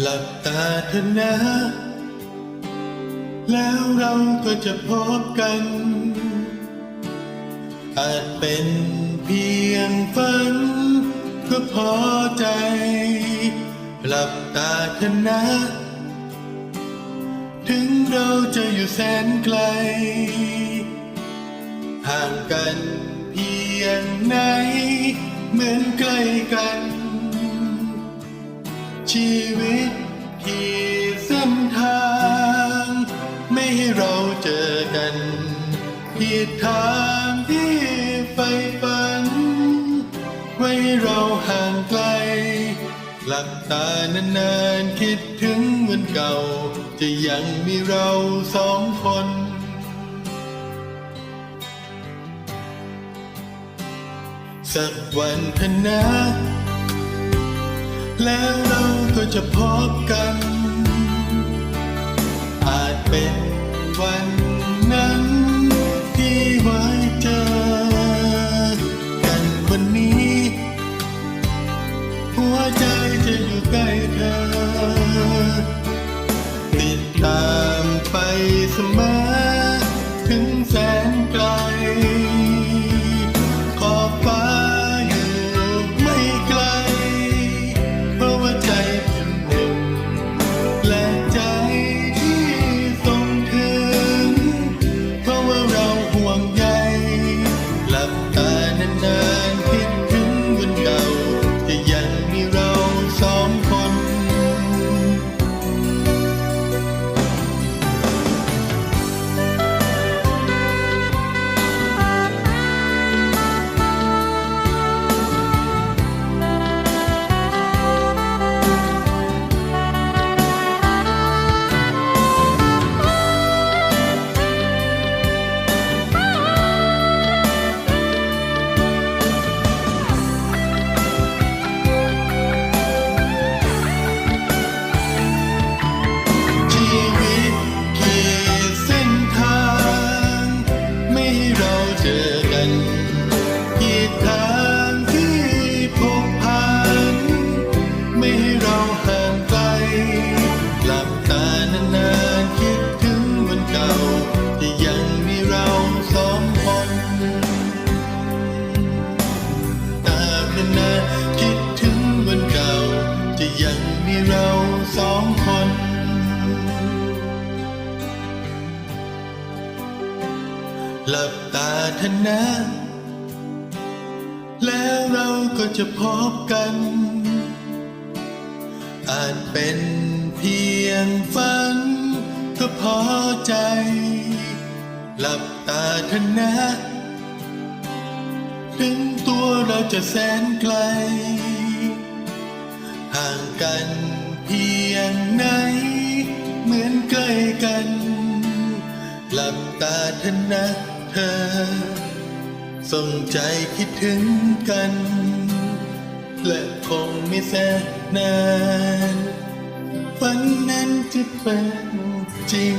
หลับตาเถอะนะ แล้วเราก็จะพบกัน อาจเป็นเพียงฝัน ก็พอใจ หลับตาเถอะนะ ถึงเราจะอยู่แสนไกล ห่างกันเพียงไหน เหมือนใกล้กันชี ให้เราเจอกันที่ทางที่ไฟฝัน ไว้ให้เราห่างไกล หลับตานานๆ คิดถึงวันเก่า จะยังมีเราสองคนสักวันเนะ แล้วเราก็จะพบกัน อาจเป็น วันนั้นที่ไว้เจอกันวันนี้ หัวใจจะอยู่ใกล้เธอติดตาม นาคิดถึงวันเก่าจะยังมีเราสองคนหลับตาเถอะนะแล้วเราก็จะพบกัน อาจเป็นเพียงฝันก็พอใจ หลับตาเถอะนะถึง เราจะแสนไกล ห่างกันเพียงไหน เหมือนใกล้กันหลับตาเถอะนะเธอ ส่งใจคิดถึงกัน และคงไม่แสนนานฝันนั้นจะเป็นจริง